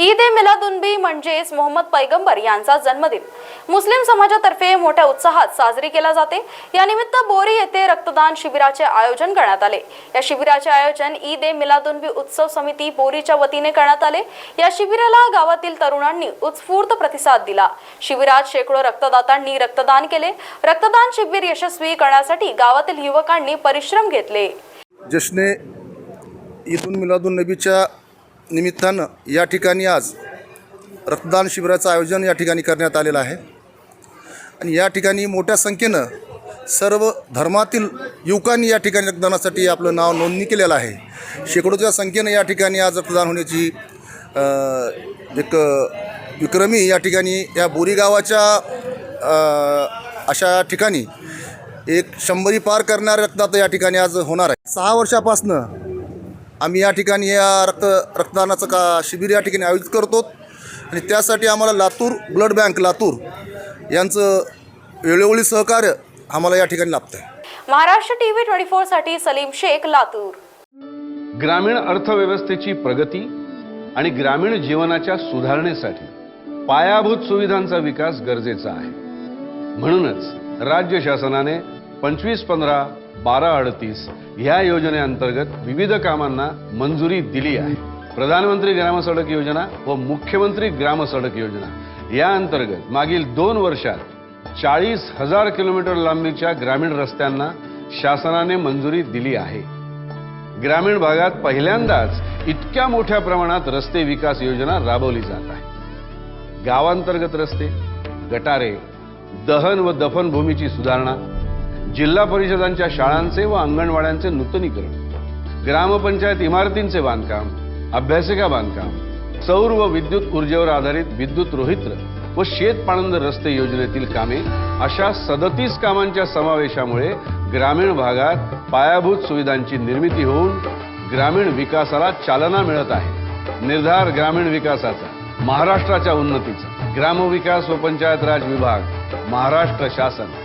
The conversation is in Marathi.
ईद ए मिलादुनबी म्हणजेच मोहम्मद पैगंबर यांचा जन्मदिन. मुस्लिम समाजातर्फे मोठ्या उत्साहात साजरी केला जाते. यानिमित्त बोरी येथे रक्तदान शिबिराचे आयोजन करण्यात आले. या शिबिराचे आयोजन ईद ए मिलादुनबी उत्सव समिती बोरीच्या वतीने करण्यात आले. या शिबिराला गावातील तरुणांनी उत्स्फूर्त प्रतिसाद दिला. शिबिरात शेकडो रक्तदातांनी रक्तदान केले. रक्तदान शिबिर यशस्वी करण्यासाठी गावातील युवकांनी परिश्रम घेतले. जश्ने ईदुल मिलादुन नबीच्या निमित्तानं या ठिकाणी आज रक्तदान शिबिराचं आयोजन या ठिकाणी करण्यात आलेलं आहे. आणि या ठिकाणी मोठ्या संख्येनं सर्व धर्मातील युवकांनी या ठिकाणी रक्तदानासाठी आपलं नाव नोंदणी केलेलं आहे. शेकडोच्या संख्येनं या ठिकाणी आज रक्तदान होण्याची एक विक्रमी या ठिकाणी या बोरी गावाच्या अशा ठिकाणी एक शंभरी पार करणारे रक्तदाता या ठिकाणी आज होणार आहे सहा वर्षापासनं आम्ही या ठिकाणी या रक्त रक्तदानाचं का शिबिर या ठिकाणी आयोजित करतो. आणि त्यासाठी आम्हाला लातूर ब्लड बँक लातूर यांचं वेळोवेळी सहकार्य आम्हाला या ठिकाणी लाभतं आहे महाराष्ट्र टीव्ही ट्वेंटी फोरसाठी सलीम शेख लातूर. ग्रामीण अर्थव्यवस्थेची प्रगती आणि ग्रामीण जीवनाच्या सुधारणेसाठी पायाभूत सुविधांचा विकास गरजेचा आहे. म्हणूनच राज्य शासनाने पंचवीस पंधरा बारा अडतीस ह्या योजनेअंतर्गत विविध कामांना मंजुरी दिली आहे. प्रधानमंत्री ग्रामसडक योजना व मुख्यमंत्री ग्रामसडक योजना. या अंतर्गत मागील दोन वर्षात चाळीस हजार किलोमीटर लांबीच्या ग्रामीण रस्त्यांना शासनाने मंजुरी दिली आहे. ग्रामीण भागात पहिल्यांदाच इतक्या मोठ्या प्रमाणात रस्ते विकास योजना राबवली जात आहे. गावांतर्गत रस्ते गटारे दहन व दफन भूमीची सुधारणा जिल्हा परिषदांच्या शाळांचे व अंगणवाड्यांचे नूतनीकरण ग्रामपंचायत इमारतींचे बांधकाम अभ्यासिका बांधकाम सौर व विद्युत ऊर्जेवर आधारित विद्युत रोहित्र व शेतपाणंद रस्ते योजनेतील कामे अशा सदतीस कामांच्या समावेशामुळे ग्रामीण भागात पायाभूत सुविधांची निर्मिती होऊन ग्रामीण विकासाला चालना मिळत आहे. निर्धार ग्रामीण विकासाचा महाराष्ट्राच्या उन्नतीचा. ग्रामविकास व पंचायत राज विभाग महाराष्ट्र शासन.